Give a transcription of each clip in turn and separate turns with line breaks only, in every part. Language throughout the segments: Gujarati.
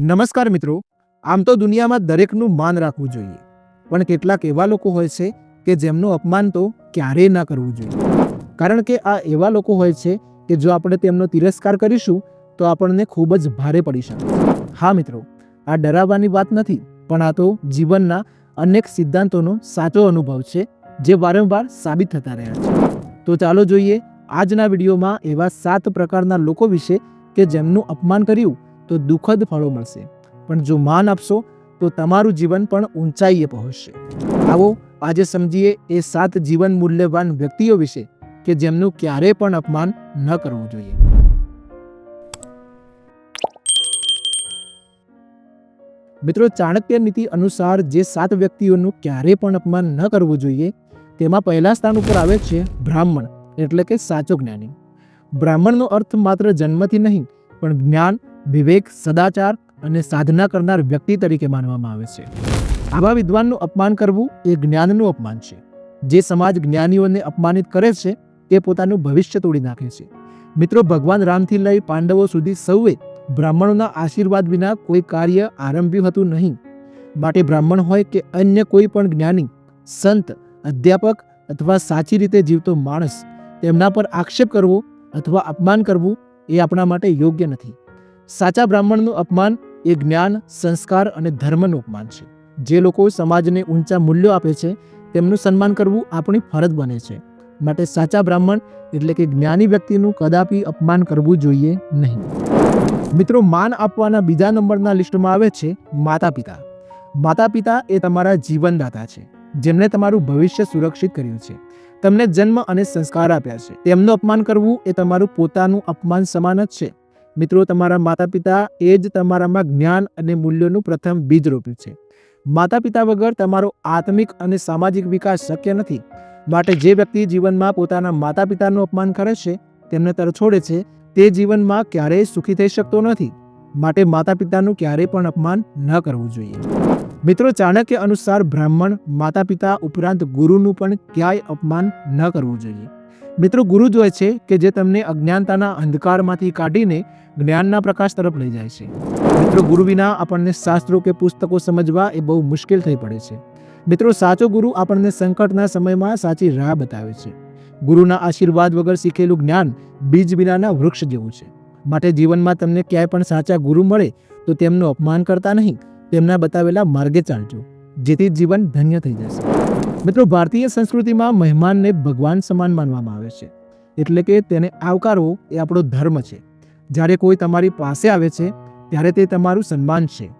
નમસ્કાર મિત્રો, આમ તો દુનિયામાં દરેકનું માન રાખવું જોઈએ. પણ કેટલાક એવા લોકો હોય છે કે જેમનું અપમાન તો ક્યારેય ના કરવું જોઈએ. કારણ કે આ એવા લોકો હોય છે કે જો આપણે તેમનો તિરસ્કાર કરીશું, તો આપણને ખૂબ જ ભારે પડી શકે હા મિત્રો, આ ડરાવવાની વાત નથી, પણ આ તો જીવનના અનેક સિદ્ધાંતોનો સાચો અનુભવ છે, જે વારંવાર સાબિત થતા રહ્યા છે. તો ચાલો જોઈએ આજના વિડીયોમાં એવા સાત પ્રકારના લોકો વિશે કે જેમનું અપમાન કર્યું તો દુઃખદ ફળો મળશે. પણ જો માન આપશો, તો તમારું જીવન પણ ઊંચાઈએ પહોંચશે. આવો, આજે સમજીએ એ સાત જીવન મૂલ્યવાન વ્યક્તિઓ વિશે કે જેમનું ક્યારેય પણ અપમાન ન કરવું જોઈએ. મિત્રો, ચાણક્ય નીતિ અનુસાર જે સાત વ્યક્તિઓનું ક્યારેય પણ અપમાન ન કરવું જોઈએ, તેમાં પહેલા સ્થાન ઉપર આવે છે બ્રાહ્મણ, એટલે કે સાચો જ્ઞાની. બ્રાહ્મણનો અર્થ માત્ર જન્મથી નહીં, પણ જ્ઞાન વિવેક, સદાચાર અને સાધના કરનાર વ્યક્તિ તરીકે માનવામાં આવે છે. આવા વિદ્વાનનું અપમાન કરવું એ જ્ઞાનનું અપમાન છે. જે સમાજ જ્ઞાનીઓને અપમાનિત કરે છે, તે પોતાનું ભવિષ્ય તોડી નાખે છે. મિત્રો, ભગવાન રામથી લઈ પાંડવો સુધી સૌએ બ્રાહ્મણોના આશીર્વાદ વિના કોઈ કાર્ય આરંભ્યું હતું નહીં. માટે બ્રાહ્મણ હોય કે અન્ય કોઈ પણ જ્ઞાની, સંત, અધ્યાપક અથવા સાચી રીતે જીવતો માણસ, તેમના પર આક્ષેપ કરવો અથવા અપમાન કરવું એ આપણા માટે યોગ્ય નથી. સાચા બ્રાહ્મણનું અપમાન એ જ્ઞાન, સંસ્કાર અને ધર્મનું અપમાન છે. જે લોકો સમાજને ઊંચા મૂલ્યો આપે છે, તેમનું સન્માન કરવું આપણી ફરજ બને છે. માટે સાચા બ્રાહ્મણ એટલે કે જ્ઞાની વ્યક્તિનું કદાપી અપમાન કરવું જોઈએ નહીં. મિત્રો, માન આપવાના બીજા નંબરના લિસ્ટમાં આવે છે માતા પિતા માતા પિતા એ તમારા જીવનદાતા છે. જેમણે તમારું ભવિષ્ય સુરક્ષિત કર્યું છે. તમને જન્મ અને સંસ્કાર આપ્યા છે. તેમનું અપમાન કરવું એ તમારું પોતાનું અપમાન સમાન જ છે. મિત્રો, તમારા માતા પિતા એ જ તમારામાં જ્ઞાન અને મૂલ્યોનું પ્રથમ બીજ રોપ્યું છે. માતા પિતા વગર તમારો આત્મિક અને સામાજિક વિકાસ શક્ય નથી. માટે જે વ્યક્તિ જીવનમાં પોતાના માતા પિતાનું અપમાન કરે છે, તેમને તરછોડે છે, તે જીવનમાં ક્યારેય સુખી થઈ શકતો નથી. માટે માતા પિતાનું ક્યારેય પણ અપમાન ન કરવું જોઈએ. મિત્રો, ચાણક્ય અનુસાર બ્રાહ્મણ માતા પિતા ઉપરાંત ગુરુનું પણ ક્યાંય અપમાન ન કરવું જોઈએ. મિત્રો ગુરુ જ હોય છે કે જે તમને અજ્ઞાનતાના અંધકારમાંથી કાઢીને જ્ઞાનના પ્રકાશ તરફ લઈ જાય છે. મિત્રો ગુરુ વિના આપણને શાસ્ત્રો કે પુસ્તકો સમજવા એ બહુ મુશ્કેલ થઈ પડે છે. મિત્રો સાચો ગુરુ આપણને સંકટના સમયમાં સાચી રાહ બતાવે છે. ગુરુના આશીર્વાદ વગર શીખેલું જ્ઞાન બીજ વિનાના વૃક્ષ જેવું છે. માટે જીવનમાં તમને ક્યાંય પણ સાચા ગુરુ મળે તો તેમનું અપમાન કરતા નહીં, તેમના બતાવેલા માર્ગે ચાલજો. જેથી જીવન ધન્ય થઈ જશે. મિત્રો, ભારતીય સંસ્કૃતિમાં મહેમાનને ભગવાન સમાન માનવામાં આવે છે. એટલે કે તેને આવકારવો એ આપણો ધર્મ છે. જ્યારે કોઈ તમારી પાસે આવે છે, ત્યારે તે તમારું સન્માન છે.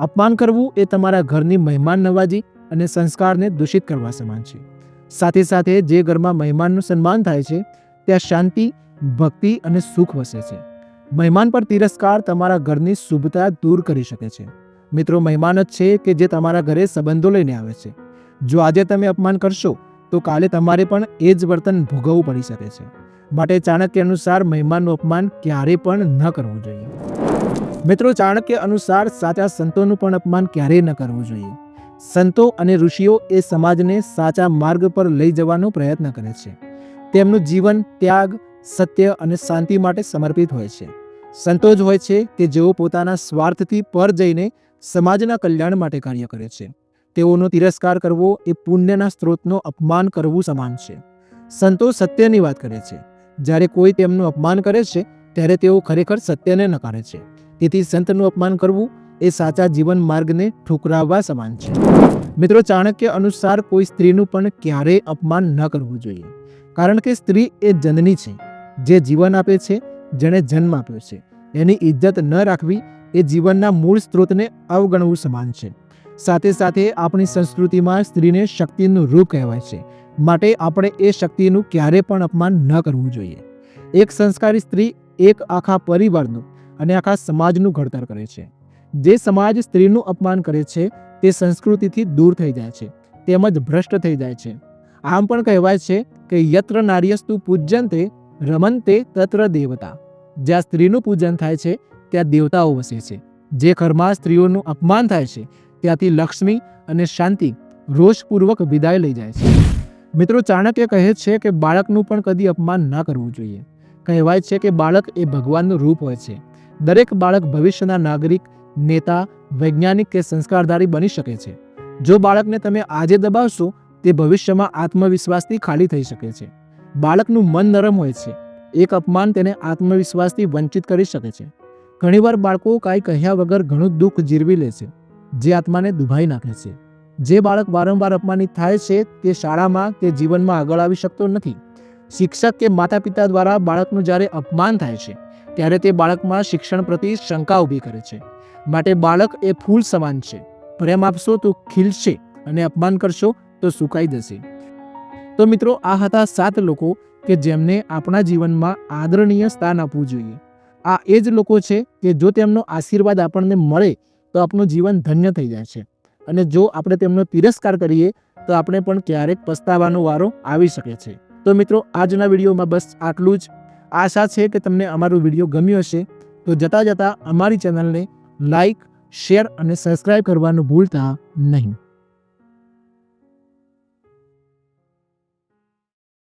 અપમાન કરવું એ તમારા ઘરની મહેમાન નવાજી અને સંસ્કારને દૂષિત કરવા સમાન છે. સાથે સાથે જે ઘરમાં મહેમાનનું સન્માન થાય છે, ત્યાં શાંતિ, ભક્તિ અને સુખ વસે છે. મહેમાન પર તિરસ્કાર તમારા ઘરની શુભતા દૂર કરી શકે છે. મિત્રો, મહેમાન જ છે કે જે તમારા ઘરે સંબંધો લઈને આવે છે. જો આજે તમે અપમાન કરશો, તો કાલે તમારે પણ એ જ વર્તન ભોગવવું પડી શકે છે. માટે ચાણક્ય અનુસાર મહેમાનનું અપમાન ક્યારેય પણ ન કરવું જોઈએ. મિત્રો, ચાણક્ય અનુસાર સાચા સંતોનું પણ અપમાન ક્યારેય ન કરવું જોઈએ. સંતો અને ઋષિઓ એ સમાજને સાચા માર્ગ પર લઈ જવાનો પ્રયત્ન કરે છે. તેમનું જીવન, ત્યાગ, સત્ય અને શાંતિ માટે સમર્પિત હોય છે. સંતો જ હોય છે કે જેઓ પોતાના સ્વાર્થથી પર જઈને સમાજના કલ્યાણ માટે કાર્ય કરે છે. તેઓનો તિરસ્કાર કરવો એ પુણ્યના સ્ત્રોતનો અપમાન કરવું સમાન છે. સંતો સત્યની વાત કરે છે. જ્યારે કોઈ તેમનું અપમાન કરે છે, ત્યારે તેઓ ખરેખર સત્યને નકારે છે. તેથી સંતનું અપમાન કરવું એ સાચા જીવન માર્ગને ઠુકરાવવા સમાન છે. મિત્રો, ચાણક્ય અનુસાર કોઈ સ્ત્રીનું પણ ક્યારેય અપમાન ન કરવું જોઈએ. કારણ કે સ્ત્રી એ જનની છે. જે જીવન આપે છે, જેણે જન્મ આપ્યો છે. એની ઇજ્જત ન રાખવી એ જીવનના મૂળ સ્ત્રોતને અવગણવું સમાન છે. સાથે સાથે આપણી સંસ્કૃતિમાં સ્ત્રીને શક્તિનું રૂપ કહેવાય છે. માટે આપણે એ શક્તિનું ક્યારે પણ અપમાન ન કરવું જોઈએ. એક સંસ્કારી સ્ત્રી એક આખા પરિવારનું અને આખા સમાજનું ઘડતર કરે છે. જે સમાજ સ્ત્રીનું અપમાન કરે છે, તે સંસ્કૃતિથી દૂર થઈ જાય છે, તેમજ ભ્રષ્ટ થઈ જાય છે. આમ પણ કહેવાય છે કે યત્ર નાર્યસ્તુ પૂજ્યંતે રમંતે તત્ર દેવતા. જ્યાં સ્ત્રીનું પૂજન થાય છે, ત્યાં દેવતાઓ વસે છે. જે ઘરમાં સ્ત્રીઓનું અપમાન થાય છે ત્યાંથી લક્ષ્મી અને શાંતિ રોષપૂર્વક વિદાય લઈ જાય છે. મિત્રો, ચાણક્ય કહે છે કે બાળકનું પણ કદી અપમાન ન કરવું જોઈએ. કહેવાય છે કે બાળક એ ભગવાનનું રૂપ હોય છે. દરેક બાળક ભવિષ્યના નાગરિક, નેતા, વૈજ્ઞાનિક કે સંસ્કારધારી બની શકે છે. જો બાળકને તમે આજે દબાવશો, તે ભવિષ્યમાં આત્મવિશ્વાસથી ખાલી થઈ શકે છે. બાળકનું મન નરમ હોય છે. એક અપમાન તેને આત્મવિશ્વાસથી વંચિત કરી શકે છે. ઘણીવાર બાળકો કાંઈ કહ્યા વગર ઘણું દુઃખ જીરવી લે છે. જે આત્માને દુભાઈ નાખે છે. જે બાળક વારંવાર અપમાનિત થાય છે તે શાળામાં કે જીવનમાં આગળ આવી શકતો નથી. શિક્ષક કે માતા પિતા દ્વારા બાળકનું જ્યારે અપમાન થાય છે, ત્યારે તે બાળકમાં શિક્ષણ પ્રતિ શંકા ઊભી કરે છે. માટે બાળક એ ફૂલ સમાન છે. પ્રેમ આપશો તો ખીલશે અને અપમાન કરશો તો સુકાઈ જશે. તો મિત્રો, આ હતા સાત લોકો કે જેમને આપણા જીવનમાં આદરણીય સ્થાન આપવું જોઈએ. આ એ જ લોકો છે કે જો તેમનો આશીર્વાદ આપણને મળે તો આપણું જીવન ધન્ય થઈ જાય છે. અને જો આપણે તેમનો તિરસ્કાર કરીએ, તો આપણે પણ ક્યારેક પસ્તાવાનો વારો આવી શકે છે. તો મિત્રો, આજના વિડીયોમાં બસ આટલું જ. આશા છે કે તમને અમારો વીડિયો ગમ્યો હશે. તો જતાં જતાં અમારી ચેનલને લાઈક, શેર અને સબસ્ક્રાઈબ કરવાનું ભૂલતા નહીં.